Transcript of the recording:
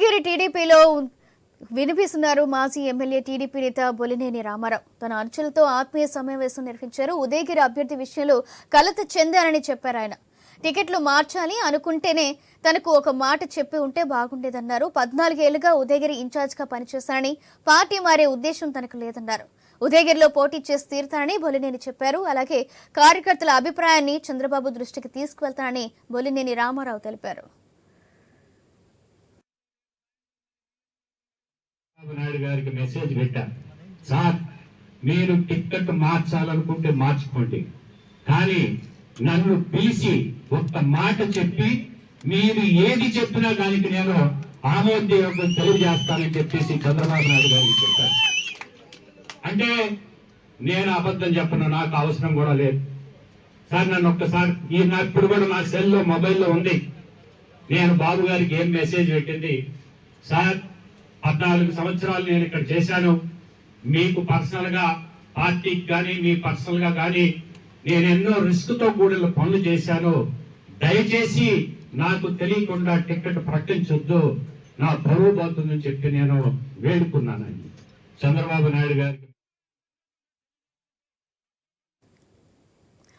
గిరి టీడీపీలో వినిపిస్తున్నారు మాజీ ఎమ్మెల్యే టీడీపీ నేత బొలినేని రామారావు. తన అనుచరులతో ఆత్మీయ సమావేశం నిర్వహించారు. ఉదయగిరి అభ్యర్థి విషయంలో కలత చెందారని చెప్పారు ఆయన. టికెట్లు మార్చాలి అనుకుంటేనే తనకు ఒక మాట చెప్పి ఉంటే బాగుండేదన్నారు. పద్నాలుగేళ్ళుగా ఉదయగిరి ఇన్ఛార్జ్గా పనిచేస్తానని పార్టీ మారే ఉద్దేశం తనకు లేదన్నారు. ఉదయగిరిలో పోటీ చేసి తీరుతానని బొలినేని చెప్పారు. అలాగే కార్యకర్తల అభిప్రాయాన్ని చంద్రబాబు దృష్టికి తీసుకువెళ్తానని బొలినేని రామారావు తెలిపారు. చంద్రబాబు నాయుడు గారికి మెసేజ్ పెట్టాను సార్ మీరు టిక్కెట్ మార్చాలనుకుంటే మార్చుకోండి. కానీ నన్ను పిలిచి ఒక్క మాట చెప్పి మీరు ఏది చెప్పినా దానికి నేను ఆమోదయోగం తెలియజేస్తానని చెప్పేసి చంద్రబాబు నాయుడు గారికి చెప్పాను అంటే నేను అబద్ధం చెప్పను నాకు అవసరం కూడా లేదు. సార్ నన్ను ఒక్కసారి ఈ ఇప్పుడు కూడా నా సెల్లో మొబైల్లో ఉంది. నేను బాబు గారికి ఏం మెసేజ్ పెట్టింది? సార్ పద్నాలుగు సంవత్సరాలు నేను ఇక్కడ చేశాను. మీకు పర్సనల్గా పార్టీకి కానీ మీ పర్సనల్గా కానీ నేను ఎన్నో రిస్క్తో కూడిన పనులు చేశాను. దయచేసి నాకు తెలియకుండా టికెట్ ప్రకటించొద్దు. నా పరువు పోతుందని చెప్పి నేను వేడుకున్నానండి. చంద్రబాబు నాయుడు గారికి